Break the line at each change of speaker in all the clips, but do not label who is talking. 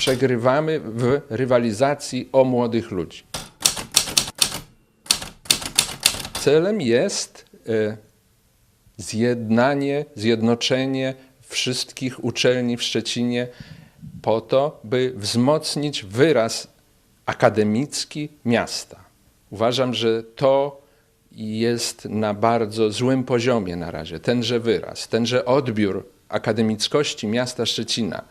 Przegrywamy w rywalizacji o młodych ludzi. Celem jest e, zjednanie, zjednoczenie wszystkich uczelni w Szczecinie po to, by wzmocnić wyraz akademicki miasta. Uważam, że to jest na bardzo złym poziomie na razie. Tenże wyraz, tenże odbiór akademickości miasta Szczecina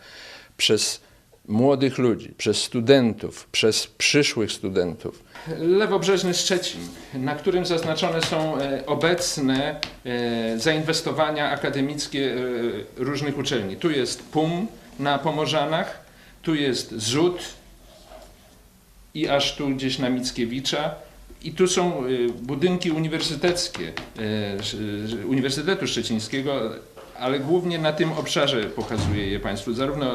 przez młodych ludzi, przez studentów, przez przyszłych studentów. Lewobrzeżny Szczecin, na którym zaznaczone są e, obecne e, zainwestowania akademickie e, różnych uczelni. Tu jest PUM na Pomorzanach, tu jest ZUT i aż tu gdzieś na Mickiewicza. I tu są budynki uniwersyteckie Uniwersytetu Szczecińskiego, ale głównie na tym obszarze pokazuję je Państwu, zarówno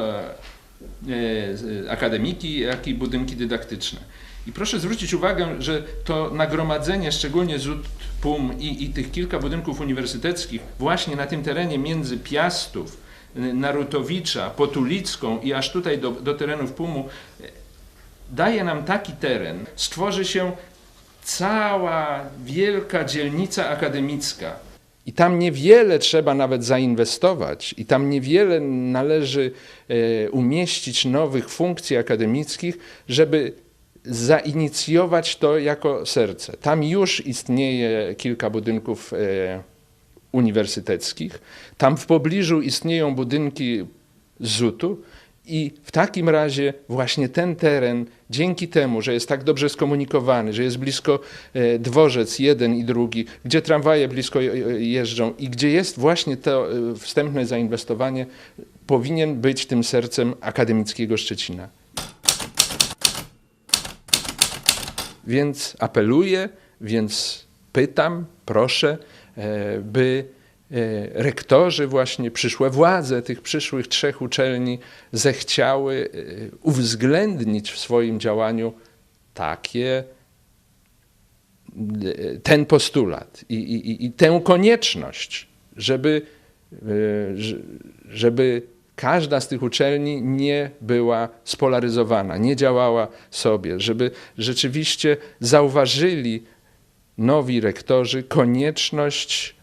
akademiki, jak i budynki dydaktyczne. I proszę zwrócić uwagę, że to nagromadzenie, szczególnie ZUT, PUM i, i tych kilka budynków uniwersyteckich właśnie na tym terenie między Piastów, y, Narutowicza, Potulicką i aż tutaj do, do terenów PUM-u daje nam taki teren, stworzy się cała wielka dzielnica akademicka. I tam niewiele trzeba nawet zainwestować, i tam niewiele należy e, umieścić nowych funkcji akademickich, żeby zainicjować to jako serce. Tam już istnieje kilka budynków e, uniwersyteckich, tam w pobliżu istnieją budynki ZUT-u i w takim razie właśnie ten teren, dzięki temu, że jest tak dobrze skomunikowany, że jest blisko e, dworzec jeden i drugi, gdzie tramwaje blisko je- jeżdżą i gdzie jest właśnie to e, wstępne zainwestowanie, powinien być tym sercem akademickiego Szczecina. Więc apeluję, więc pytam, proszę, e, by rektorzy, właśnie przyszłe władze tych przyszłych trzech uczelni zechciały e, uwzględnić w swoim działaniu takie e, ten postulat i, i, i- tę konieczność, żeby, e, żeby każda z tych uczelni nie była spolaryzowana, nie działała sobie, żeby rzeczywiście zauważyli nowi rektorzy konieczność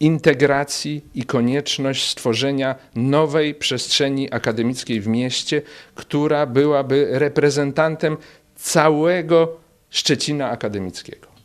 integracji i konieczność stworzenia nowej przestrzeni akademickiej w mieście, która byłaby reprezentantem całego Szczecina akademickiego.